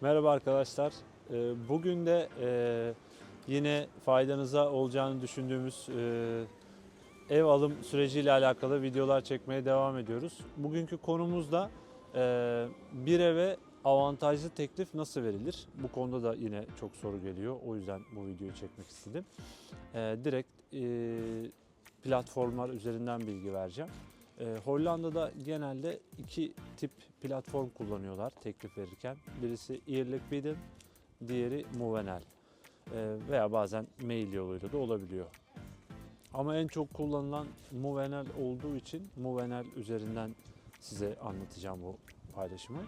Merhaba arkadaşlar. Ee, Bugün de e, yine faydanıza olacağını düşündüğümüz e, ev alım süreciyle alakalı videolar çekmeye devam ediyoruz. Bugünkü konumuz da e, bir eve avantajlı teklif nasıl verilir? Bu konuda da yine çok soru geliyor. O yüzden bu videoyu çekmek istedim. Direkt platformlar üzerinden bilgi vereceğim. E, Hollanda'da genelde iki tip platform kullanıyorlar teklif verirken. Birisi Eerlijk diğeri Movenel. E, veya bazen mail yoluyla da olabiliyor. Ama en çok kullanılan Movenel olduğu için Movenel üzerinden size anlatacağım bu paylaşımı.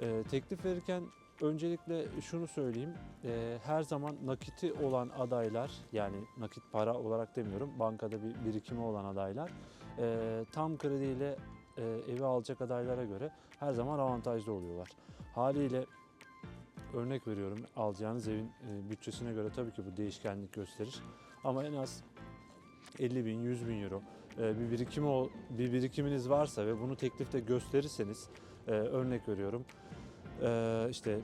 E, teklif verirken öncelikle şunu söyleyeyim. E, her zaman nakiti olan adaylar yani nakit para olarak demiyorum bankada bir birikimi olan adaylar e, tam krediyle e, evi alacak adaylara göre her zaman avantajlı oluyorlar. Haliyle örnek veriyorum alacağınız evin e, bütçesine göre tabii ki bu değişkenlik gösterir. Ama en az 50 bin, 100 bin euro e, bir birikimi ol- bir birikiminiz varsa ve bunu teklifte gösterirseniz e, örnek veriyorum e, işte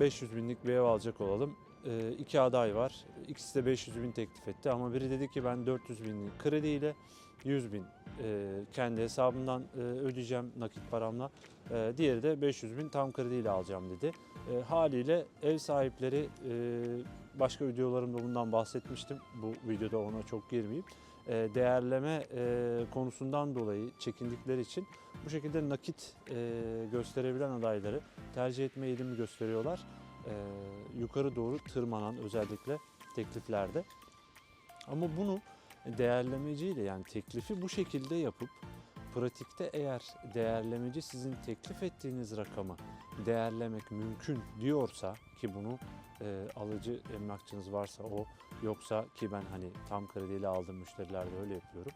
500 binlik bir ev alacak olalım. E, iki aday var. İkisi de 500 bin teklif etti ama biri dedi ki ben 400 binlik krediyle 100 bin e, kendi hesabımdan e, ödeyeceğim nakit paramla. Diğeri de 500 bin tam krediyle alacağım dedi. Haliyle ev sahipleri başka videolarımda bundan bahsetmiştim. Bu videoda ona çok girmeyeyim. Değerleme konusundan dolayı çekindikleri için bu şekilde nakit gösterebilen adayları tercih etme eğilimi gösteriyorlar. E, yukarı doğru tırmanan özellikle tekliflerde. Ama bunu değerlemeciyle yani teklifi bu şekilde yapıp pratikte eğer değerlemeci sizin teklif ettiğiniz rakamı değerlemek mümkün diyorsa ki bunu e, alıcı emlakçınız varsa o yoksa ki ben hani tam krediyle aldığım müşterilerde öyle yapıyorum.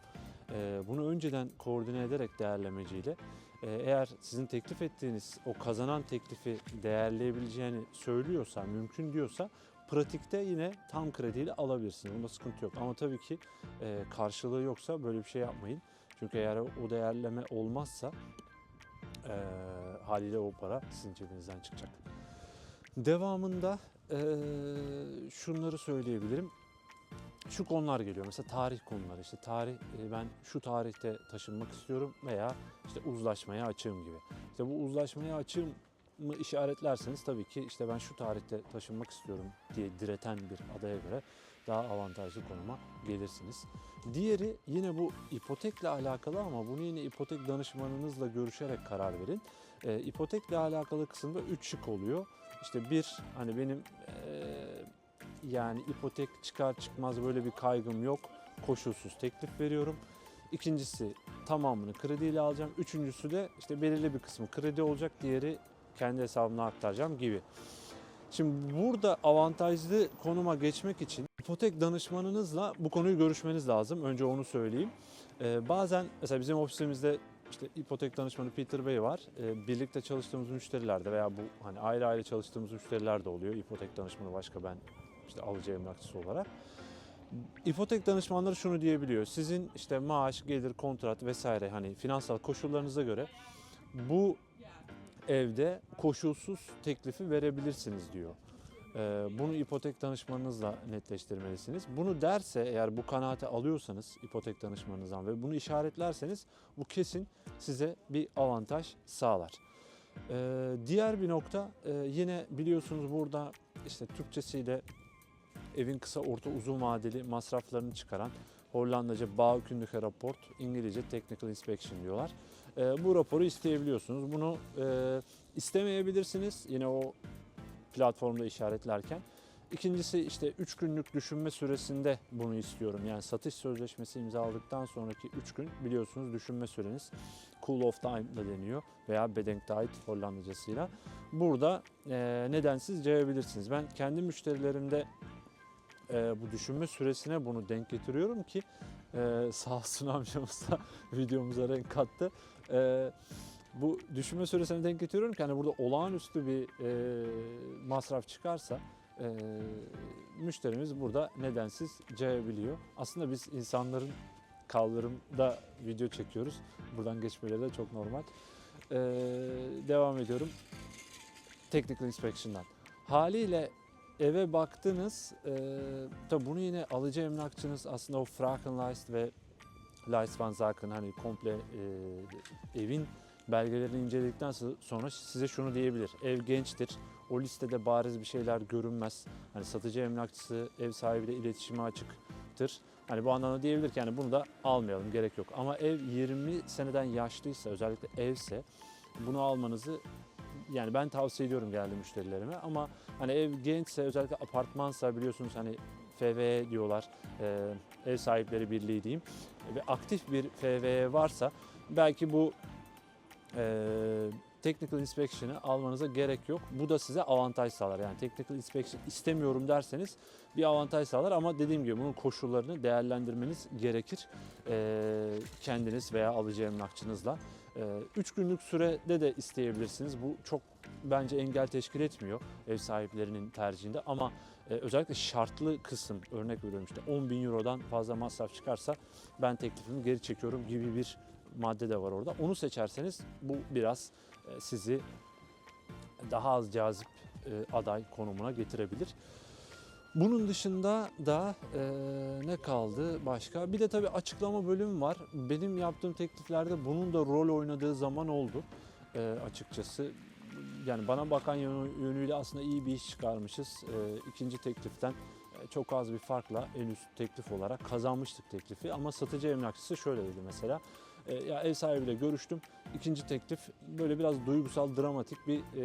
E, bunu önceden koordine ederek değerlemeciyle eğer sizin teklif ettiğiniz o kazanan teklifi değerleyebileceğini söylüyorsa, mümkün diyorsa pratikte yine tam krediyle alabilirsiniz. Bunda sıkıntı yok. Ama tabii ki e, karşılığı yoksa böyle bir şey yapmayın. Çünkü eğer o değerleme olmazsa e, haliyle o para sizin cebinizden çıkacak. Devamında e, şunları söyleyebilirim. Şu konular geliyor. Mesela tarih konuları. İşte tarih e, ben şu tarihte taşınmak istiyorum veya işte uzlaşmaya açığım gibi. İşte bu uzlaşmaya açığım mı işaretlerseniz tabii ki işte ben şu tarihte taşınmak istiyorum diye direten bir adaya göre daha avantajlı konuma gelirsiniz. Diğeri yine bu ipotekle alakalı ama bunu yine ipotek danışmanınızla görüşerek karar verin. E, ipotekle alakalı kısımda 3 şık oluyor. İşte bir hani benim e, yani ipotek çıkar çıkmaz böyle bir kaygım yok. Koşulsuz teklif veriyorum. İkincisi tamamını krediyle alacağım. Üçüncüsü de işte belirli bir kısmı kredi olacak. Diğeri kendi hesabına aktaracağım gibi. Şimdi burada avantajlı konuma geçmek için ipotek danışmanınızla bu konuyu görüşmeniz lazım. Önce onu söyleyeyim. Ee, bazen mesela bizim ofisimizde işte ipotek danışmanı Peter Bey var. Ee, birlikte çalıştığımız müşterilerde veya bu hani ayrı ayrı çalıştığımız müşteriler de oluyor. İpotek danışmanı başka ben işte alıcı emlakçısı olarak. İpotek danışmanları şunu diyebiliyor. Sizin işte maaş, gelir, kontrat vesaire hani finansal koşullarınıza göre bu evde koşulsuz teklifi verebilirsiniz diyor. Ee, Bunu ipotek danışmanınızla netleştirmelisiniz. Bunu derse eğer bu kanaate alıyorsanız ipotek danışmanınızdan ve bunu işaretlerseniz bu kesin size bir avantaj sağlar. Ee, Diğer bir nokta e, yine biliyorsunuz burada işte Türkçesiyle evin kısa orta uzun vadeli masraflarını çıkaran Hollandaca Bouwkundige Rapport, İngilizce Technical Inspection diyorlar. Ee, bu raporu isteyebiliyorsunuz. Bunu e, istemeyebilirsiniz yine o platformda işaretlerken. İkincisi işte 3 günlük düşünme süresinde bunu istiyorum. Yani satış sözleşmesi imzaladıktan sonraki 3 gün biliyorsunuz düşünme süreniz cool off time da deniyor veya bedenktijd Hollandacasıyla. Burada e, nedensiz cayabilirsiniz. Ben kendi müşterilerimde e, bu düşünme süresine bunu denk getiriyorum ki e, sağ olsun amcamız da videomuza renk kattı. E, bu düşünme süresine denk getiriyorum ki hani burada olağanüstü bir e, masraf çıkarsa e, müşterimiz burada nedensiz cayabiliyor. Aslında biz insanların kaldırımda video çekiyoruz. Buradan geçmeleri de çok normal. E, devam ediyorum. Technical Inspection'dan. Haliyle eve baktınız, e, tabi bunu yine alıcı emlakçınız aslında o Frakenleist ve Leist van Zaken hani komple e, evin belgelerini inceledikten sonra size şunu diyebilir. Ev gençtir. O listede bariz bir şeyler görünmez. Hani satıcı emlakçısı ev sahibiyle iletişime açıktır. Hani bu anlamda diyebilir ki yani bunu da almayalım gerek yok. Ama ev 20 seneden yaşlıysa özellikle evse bunu almanızı yani ben tavsiye ediyorum geldi müşterilerime ama hani ev gençse özellikle apartmansa biliyorsunuz hani FV diyorlar e, ev sahipleri birliği diyeyim. Ve aktif bir FV varsa belki bu e, technical inspection'ı almanıza gerek yok. Bu da size avantaj sağlar. Yani technical inspection istemiyorum derseniz bir avantaj sağlar ama dediğim gibi bunun koşullarını değerlendirmeniz gerekir. E, kendiniz veya alıcı emlakçınızla. 3 günlük sürede de isteyebilirsiniz. Bu çok bence engel teşkil etmiyor ev sahiplerinin tercihinde ama e, özellikle şartlı kısım örnek veriyorum işte 10 bin eurodan fazla masraf çıkarsa ben teklifimi geri çekiyorum gibi bir madde de var orada. Onu seçerseniz bu biraz e, sizi daha az cazip e, aday konumuna getirebilir. Bunun dışında da e, ne kaldı başka? Bir de tabii açıklama bölümü var. Benim yaptığım tekliflerde bunun da rol oynadığı zaman oldu e, açıkçası. Yani bana bakan yönü- yönüyle aslında iyi bir iş çıkarmışız. E, ikinci tekliften çok az bir farkla en üst teklif olarak kazanmıştık teklifi. Ama satıcı emlakçısı şöyle dedi mesela. E, ya ev sahibiyle görüştüm. İkinci teklif böyle biraz duygusal, dramatik bir e,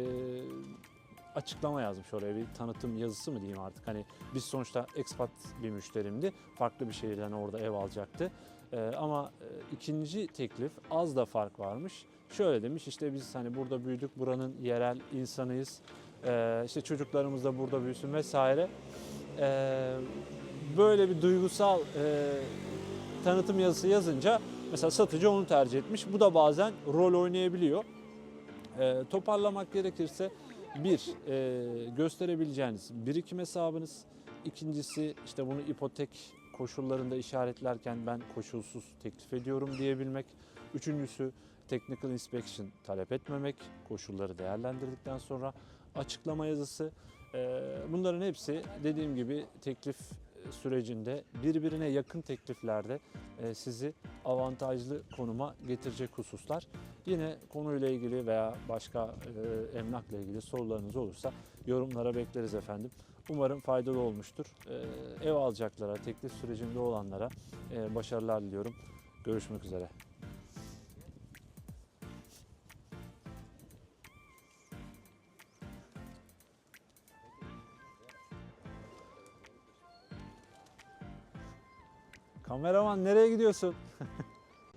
açıklama yazmış oraya bir tanıtım yazısı mı diyeyim artık. Hani biz sonuçta expat bir müşterimdi. Farklı bir şehirden orada ev alacaktı. Ee, ama e, ikinci teklif az da fark varmış. Şöyle demiş işte biz hani burada büyüdük buranın yerel insanıyız. Ee, işte çocuklarımız da burada büyüsün vesaire. Ee, böyle bir duygusal e, tanıtım yazısı yazınca mesela satıcı onu tercih etmiş. Bu da bazen rol oynayabiliyor. Ee, toparlamak gerekirse bir, e, gösterebileceğiniz birikim hesabınız. İkincisi işte bunu ipotek koşullarında işaretlerken ben koşulsuz teklif ediyorum diyebilmek. Üçüncüsü technical inspection talep etmemek, koşulları değerlendirdikten sonra açıklama yazısı. E, bunların hepsi dediğim gibi teklif sürecinde birbirine yakın tekliflerde e, sizi avantajlı konuma getirecek hususlar. Yine konuyla ilgili veya başka e, emlakla ilgili sorularınız olursa yorumlara bekleriz efendim. Umarım faydalı olmuştur. E, ev alacaklara, teklif sürecinde olanlara başarılar diliyorum. Görüşmek üzere. Kameraman nereye gidiyorsun?